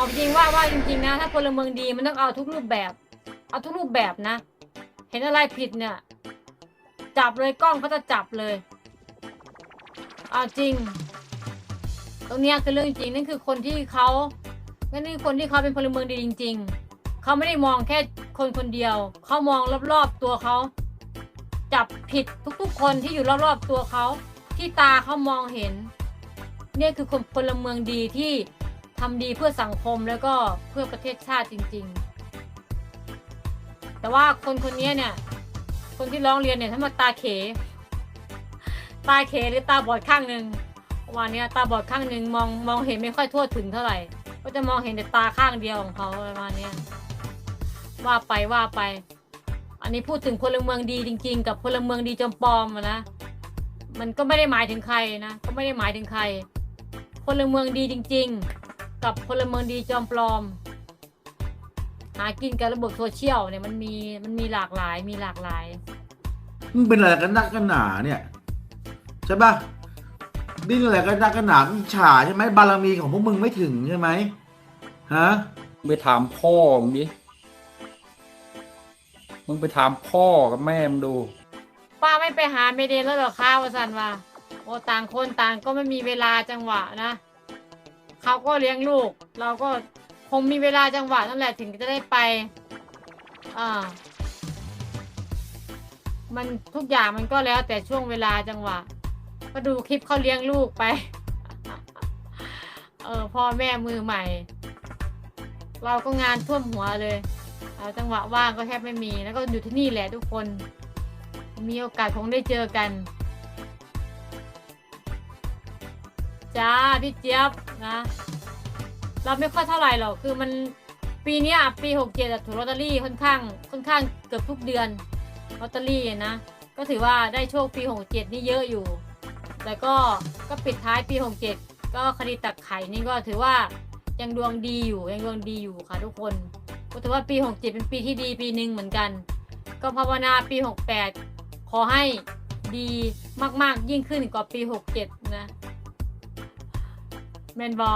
เอาจริงว่าว่าจริงๆนะ ถ้าพลเมืองดีมันต้องเอาทุกรูปแบบ เอาทุกรูปแบบนะ เห็นอะไรผิดเนี่ย จับเลยกล้องเขาจะจับเลยเอาจริง ตรงเนี้ยคือเรื่องจริงนั่นคือคนที่เขานั่นคือคนที่เขาเป็นพลเมืองดีจริง ๆเขาไม่ได้มองแค่คนคนเดียวเขามองรอบๆตัวเขาจับผิดทุกๆ คนที่อยู่รอบๆตัวเขาที่ตาเขามองเห็นเนี่ยคือคนพลเมืองดีที่ ทำดีเพื่อสังคมแล้วก็เพื่อประเทศชาติจริง ๆ แต่ว่าคนคนนี้เนี่ย คนที่ร้องเรียนเนี่ยถ้ามาตาเข ตาเขหรือตาบอดข้างหนึ่งประมาณเนี้ยตาบอดข้างหนึ่งมองมองเห็นไม่ค่อยทั่วถึงเท่าไหร่ ก็จะมองเห็นแต่ตาข้างเดียวของเขาประมาณเนี้ยว่าไปว่าไป อันนี้พูดถึงพลเมืองดีจริง ๆ กับพลเมืองดีจอมปลอมนะมันก็ไม่ได้หมายถึงใครนะก็ไม่ได้หมายถึงใครพลเมืองดีจริง ๆ กับพลเมืองดีจอมปลอม หากินกับระบบโซเชียลเนี่ยมันมีมันมีหลากหลายมีหลากหลายมึงเป็นอะไรกันนักกันหนาเนี่ยใช่ปะดิ้นอะไรกันนักกันหนาอิจฉาใช่ไหมบารมีของพวกมึงไม่ถึงใช่ไหมฮะไปถามพ่อมึงดิมึงไปถามพ่อกับแม่มึงดูป้าไม่ไปหาเมเดนแล้วเหรอคะวสันว่าโอ้ต่างคนต่างก็ไม่มีเวลาจังหวะนะ เขาก็เลี้ยงลูก เราก็คงมีเวลาจังหวะนั่นแหละถึงจะได้ไป อ่า มันทุกอย่างมันก็แล้วแต่ช่วงเวลาจังหวะ ก็ดูคลิปเขาเลี้ยงลูกไป เออพ่อแม่มือใหม่ เราก็งานท่วมหัวเลยเอาจังหวะว่างก็แทบไม่มี แล้วก็อยู่ที่นี่แหละทุกคน มีโอกาสคงได้เจอกัน จ้าพี่เจี๊ยบนะ เราไม่ค่อยเท่าไหร่หรอกคือมันปีนี้ปีหกเจ็ดถูกลอตเตอรี่ค่อนข้างค่อนข้างเกือบทุกเดือนลอตเตอรี่นะก็ถือว่าได้โชคปีหกเจ็ดนี่เยอะอยู่ แต่ก็ก็ปิดท้ายปีหกเจ็ดก็คดีตักไข่นี่ก็ถือว่ายังดวงดีอยู่ยังดวงดีอยู่ค่ะทุกคน ก็ถือว่าปีหกเจ็ดเป็นปีที่ดีปีหนึ่งเหมือนกัน ก็ภาวนาปีหกแปดขอให้ดีมากๆยิ่งขึ้นกว่าปีหกเจ็ดนะ แมนบอ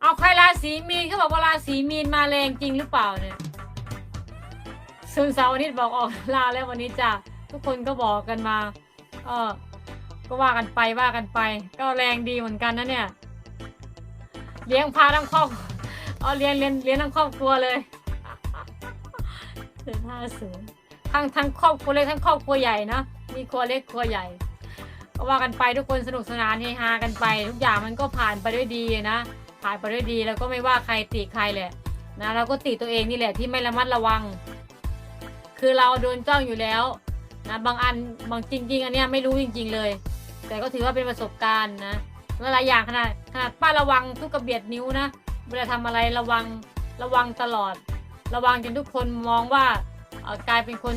เอาใครราศีมีนเขาบอกว่าราศีมีนมาแรงจริงหรือเปล่าเนี่ยส่วนเสาร์อาทิตย์บอกออกลาแล้ววันนี้จ้ะทุกคนก็บอกกันมา เออ ก็ว่ากันไปว่ากันไป ก็แรงดีเหมือนกันนะเนี่ย เลี้ยงพาทั้งครอบเอาเลี้ยงเลี้ยงเลี้ยงทั้งครอบครัวเลยเดือนห้าศูนย์ทั้งทั้งครอบครัวเล็กทั้งครอบครัวใหญ่นะมีครัวเล็กครัวใหญ่ ก็ว่ากันไปทุกคนสนุกสนานเฮฮากันไป ทุกอย่างมันก็ผ่านไปด้วยดีนะ ผ่านไปด้วยดีแล้วก็ไม่ว่าใครติใครแหละนะเราก็ติตัวเองนี่แหละที่ไม่ระมัดระวัง คือเราโดนจ้องอยู่แล้วนะบางอันบางจริง ๆ อันเนี้ยไม่รู้จริง ๆ เลย แต่ก็ถือว่าเป็นประสบการณ์นะหลายอย่างขนาดขนาดป้าระวังทุกกระเบียดนิ้วนะเวลาทำอะไรระวังระวังตลอด ระวังจนทุกคนมองว่ากลายเป็นคน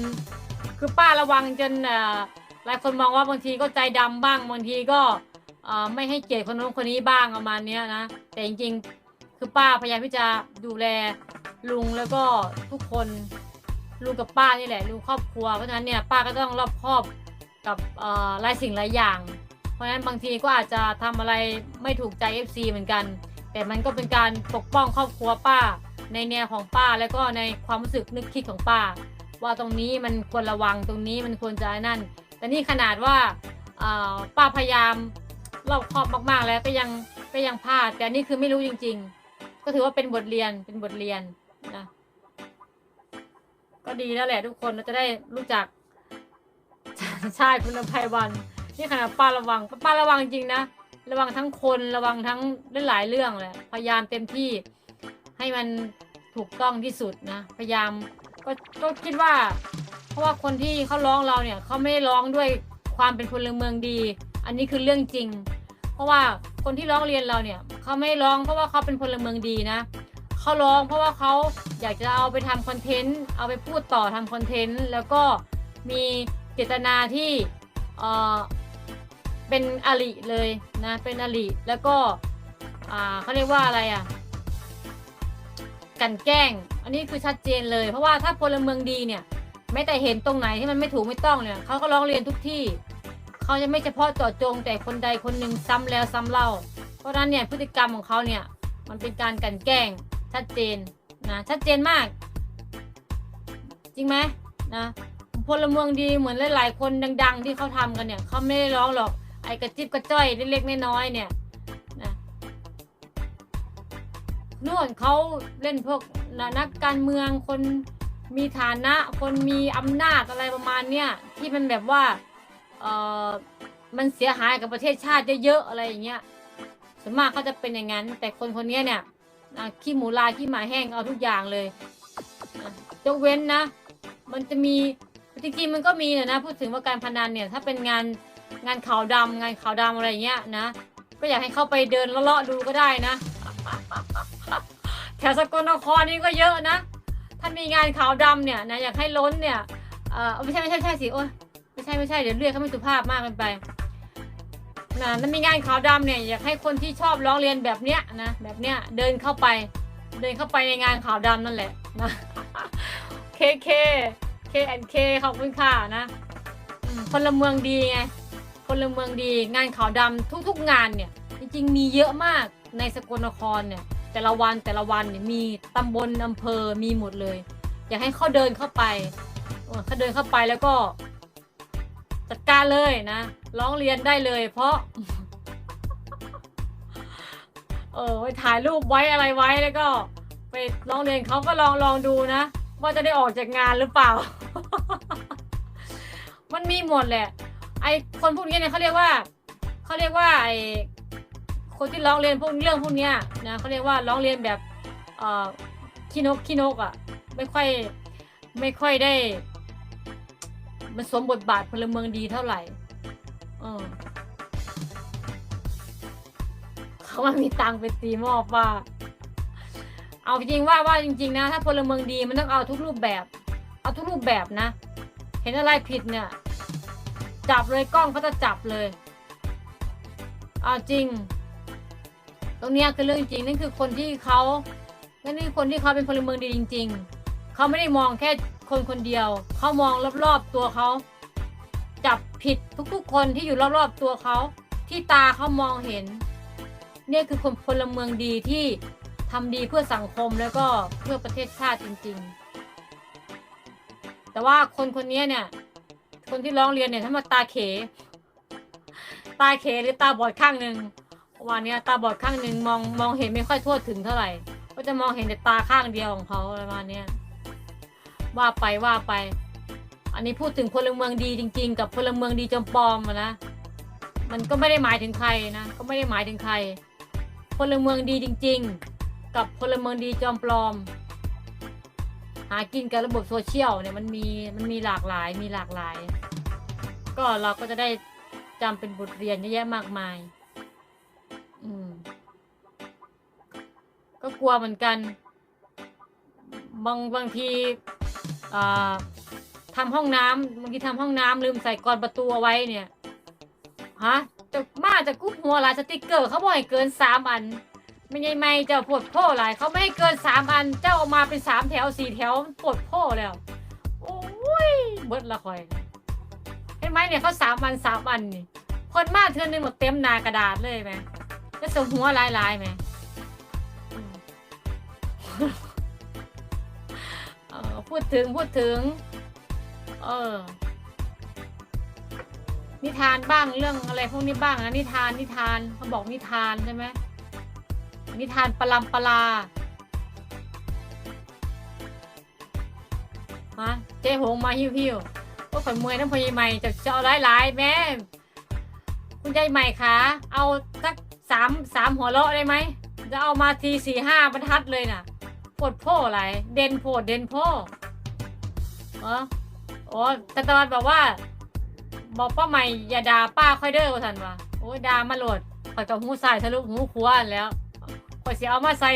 คือป้าระวังจนอ่อ หลายคนมองว่าบางทีก็ใจดำบ้างบางทีก็ไม่ให้เกียรติคนนู้นคนนี้บ้างประมาณนี้นะ แต่จริงๆคือป้าพยายามที่จะดูแลลุงแล้วก็ทุกคนลุงกับป้านี่แหละลุงครอบครัวเพราะฉะนั้นเนี่ยป้าก็ต้องรอบคอบกับหลายสิ่งหลายอย่าง เพราะฉะนั้นบางทีก็อาจจะทำอะไรไม่ถูกใจ FC เหมือนกัน แต่มันก็เป็นการปกป้องครอบครัวป้า ในแนวของป้าแล้วก็ในความรู้สึกนึกคิดของป้า ว่าตรงนี้มันควรระวังตรงนี้มันควรจะนั่น แต่นี่ขนาดว่าป้าพยายามรอบคอบมาก ๆ แล้วก็ยังก็ยังพลาด แต่นี่คือไม่รู้จริง ๆ ก็ถือว่าเป็นบทเรียนเป็นบทเรียนนะก็ดีแล้วแหละทุกคนเราจะได้รู้จักใช่คุณภัยวันนี่ขนาดป้าระวังป้าระวังจริงนะระวังทั้งคนระวังทั้งหลายเรื่องแหละพยายามเต็มที่ให้มันถูกต้องที่สุดนะ พยายาม ก็ก็คิดว่า เพราะว่าคนที่เขาร้องเราเนี่ยเขาไม่ได้ร้องด้วยความเป็นพลเมืองดี อันนี้คือเรื่องจริง เพราะว่าคนที่ร้องเรียนเราเนี่ยเขาไม่ร้องเพราะว่าเขาเป็นพลเมืองดีนะเขาร้องเพราะว่าเขาอยากจะเอาไปทำคอนเทนต์เอาไปพูดต่อทำคอนเทนต์แล้วก็มีเจตนาที่เออเป็นอลิเลยนะเป็นอลิแล้วก็อ่าเขาเรียกว่าอะไรอะ กันแกล้ง อันนี้คือชัดเจนเลย เพราะว่าถ้าพลเมืองดีเนี่ยไม่แต่เห็นตรงไหนที่มันไม่ถูกไม่ต้องเนี่ยเขาก็ร้องเรียนทุกที่เขาจะไม่เฉพาะเจาะจงแต่คนใดคนหนึ่งซ้ำแล้วซ้ำเล่า เพราะนั้นเนี่ยพฤติกรรมของเขาเนี่ยมันเป็นการกันแกล้งชัดเจนนะชัดเจนมาก จริงไหมนะพลเมืองดีเหมือนหลายๆคนดัง ๆ ที่เขาทำกันเนี่ยเขาไม่ได้ร้องหรอกไอ้กระจิบกระจ้อยเล็กๆน้อยๆเนี่ย นู่นเขาเล่นพวกน,นักการเมืองคนมีฐานะ คนมีอำนาจอะไรประมาณเนี้ยที่มันแบบว่าเออมันเสียหายกับประเทศชาติเยอะๆอะไรอย่างเงี้ยส่วนมากเขาจะเป็นอย่างนั้น แต่คนคนนี้เนี่ยขี้หมูลายขี้หมาแห้งเอาทุกอย่างเลยอะยกเว้นนะ มันจะมีจริงๆมันก็มีนะนะพูดถึงว่าการพนันเนี่ยถ้าเป็นงานงานขาวดำงานขาวดำอะไรอย่างเงี้ยนะ ก็อยากให้เข้าไปเดินเลาะๆดูก็ได้นะ แถวสกลนครนี่ก็เยอะนะถ้านมีงานขาวดำเนี่ยนะอยากให้ล้นเนี่ย เออไม่ใช่ไม่ใช่ใช่สิโอ้ยไม่ใช่ไม่ใช่เดี๋ยวเรียกเขาไม่สุภาพมากเกินไปนะถ้ามีงานขาวดำเนี่ยอยากให้คนที่ชอบร้องเรียนแบบเนี้ยนะแบบเนี้ยเดินเข้าไป เดินเข้าไปในงานขาวดำนั่นแหละนะเคเคเคแอนเคขอบคุณค่ะนะอืมพลเมืองดีไงพลเมืองดีงานขาวดำทุกๆงานเนี่ยจริงๆมีเยอะมากในสกลนครเนี่ย แต่ละวันแต่ละวันเนี่ยมีตำบลอำเภอมีหมดเลย อยากให้เขาเดินเข้าไปเขาเดินเข้าไปแล้วก็ จัดการเลยนะร้องเรียนได้เลย เพราะ เออไปถ่ายรูปไว้อะไรไว้แล้วก็ ไปร้องเรียนเขาก็ลองลองดูนะว่าจะได้ออกจากงานหรือเปล่า มันมีหมดแหละ ไอคนพวกนี้เนี่ยเขาเรียกว่าเขาเรียกว่าไอ คนที่ร้องเรียนพวกเรื่องพวกเนี้ยนะเขาเรียกว่าร้องเรียนแบบเอ่อขี้นกขี้นกอะไม่ค่อยไม่ค่อยได้ มันสมบทบาทพลเมืองดีเท่าไหร่เออเขาว่ามีตังไปตีม้อป้าเอาจริงว่าว่าจริง ๆ นะ ถ้าพลเมืองดีมันต้องเอาทุกรูปแบบ เอาทุกรูปแบบนะ เห็นอะไรผิดเนี่ย จับเลยกล้องเขาจะจับเลย เอาจริง ตรงนี้คือเรื่องจริงนั่นคือคนที่เขานั่นคือคนที่เขาเป็นพลเมืองดีจริง ๆ เขาไม่ได้มองแค่คนคนเดียว เขามองรอบๆตัวเขา จับผิดทุกๆคนที่อยู่รอบๆตัวเขา ที่ตาเขามองเห็น เนี่ยคือคนพลเมืองดีที่ทำดีเพื่อสังคมแล้วก็เพื่อประเทศชาติจริง ๆ แต่ว่าคนคนนี้เนี่ย คนที่ร้องเรียนเนี่ยถ้ามาตาเข ตาเขหรือตาบอดข้างหนึ่ง วันนี้ตาบอดข้างหนึ่งมองมองเห็นไม่ค่อยทั่วถึงเท่าไหร่ ก็จะมองเห็นแต่ตาข้างเดียวของเขาประมาณนี้ว่าไปว่าไป อันนี้พูดถึงพลเมืองดีจริง ๆ กับพลเมืองดีจอมปลอมนะมันก็ไม่ได้หมายถึงใครนะก็ไม่ได้หมายถึงใคร พลเมืองดีจริง ๆ กับพลเมืองดีจอมปลอม หากินกับระบบโซเชียลเนี่ยมันมีมันมีหลากหลายมีหลากหลาย ก็เราก็จะได้จำเป็นบทเรียนเยอะแยะมากมาย ก็กลัวเหมือนกัน บางบางทีอ่าทำห้องน้ำบางทีทำห้องน้ำลืมใส่กรอนประตูเอาไว้เนี่ยฮะจะมาจะกุ๊บหัวหลายสติกเกอร์เขาบอกให้เกินสามอัน ไม่ใช่ไม่เจ้าปวดพ่อหลายเขาไม่ให้เกินสามอัน เจ้าออกมาเป็นสามแถวสี่แถวปวดพ่อแล้ว โอ้ยเบิดละคอยเห็นไหมเนี่ยเขาสามอันสามอันนี่คนมาเทือนหนึงหมดเต็มหนากระดาษเลยไหมจะสมหัวลายลายไหม เออพูดถึงพูดถึง เออ นิทานบ้างเรื่องอะไรพวกนี้บ้างนะนิทานนิทานเขาบอกนิทานใช่ไหมนิทานปลำปลาฮะเจ๊หงมาหิวหิวก็ขนเมอยน้ำพยายใหม่จะจะเอาหลายแม่คุณยายใหม่คะเอาสักสามสามหัวเราะได้ไหมจะเอามาทีสี่ห้าบรรทัดเลยน่ะ โพดโพ่อะไร เด่นโพดเด่นโพ่เออโอ้แต่ตะวันบอกว่า บอกป้าใหม่อย่าด่าป้าค่อยเด้อว่าสันวะโอ้ด่ามาโหลดข่อยกับหูใส่ทะลุหูขวานแล้วข่อยเสียเอามาใส่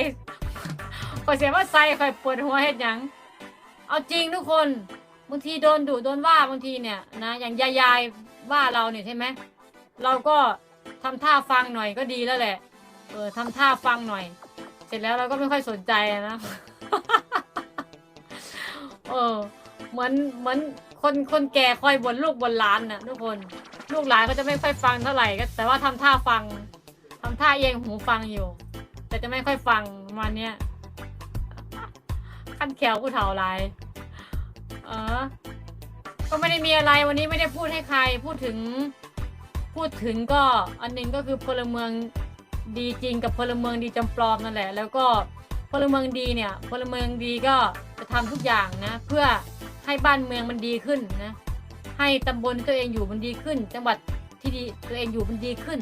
ข่อยเสียมาใส่ข่อยปวดหัวเฮ็ดหยัง เอาจริงทุกคนบางทีโดนดุโดนว่าบางทีเนี่ยนะอย่างยายยายว่าเราเนี่ยใช่ไหมเราก็ทำท่าฟังหน่อยก็ดีแล้วแหละ เออทำท่าฟังหน่อย สร็จแล้วเราก็ไม่ค่อยสนใจนะ เออ เหมือนเหมือนคนคนแก่คอยบนลูกบนหลานน่ะทุกคน ลูกหลานก็จะไม่ค่อยฟังเท่าไหร่ก็แต่ว่าทำท่าฟังทำท่าเอียงหูฟังอยู่ แต่จะไม่ค่อยฟังมาณเนี้ยขั้นแขวผู้เฒ่าหลายเออ ก็ไม่ได้มีอะไรวันนี้ไม่ได้พูดให้ใคร พูดถึง พูดถึงก็อันหนึงก็คือพลเมือง ดีจริงกับพลเมืองดีจำปลอมนั่นแหละ แล้วก็พลเมืองดีเนี่ยพลเมืองดีก็จะทำทุกอย่างนะเพื่อให้บ้านเมืองมันดีขึ้นนะให้ตำบลตัวเองอยู่มันดีขึ้น จังหวัดที่ดีตัวเองอยู่มันดีขึ้น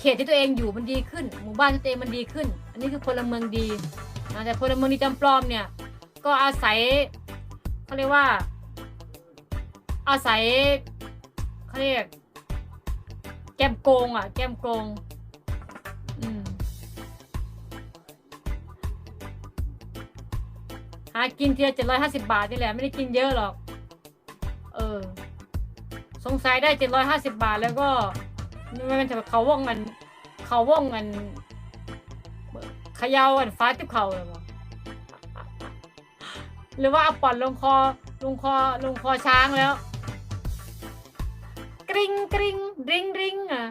เขตที่ตัวเองอยู่มันดีขึ้น หมู่บ้านที่ตัวเองมันดีขึ้น อันนี้คือพลเมืองดีนะแต่พลเมืองดีจำปลอมเนี่ยก็อาศัยเขาเรียกว่า อาศัยเขาเรียกแกมโกงอะแกมโกง หากินเทียเจ็ดร้อยห้าสิบาทนี่แหละไม่ได้กินเยอะหรอก เออ สงสัยได้เจ็ดร้อยห้าสิบาทแล้วก็มันจะเขาว่องกัน เขาว่องกันเขยาวกันฟ้าทิบเขาเลยมั้งหรือว่าเอาปอนลงคอลงคอลงคอช้างแล้ว กริงกริงริงริงอะ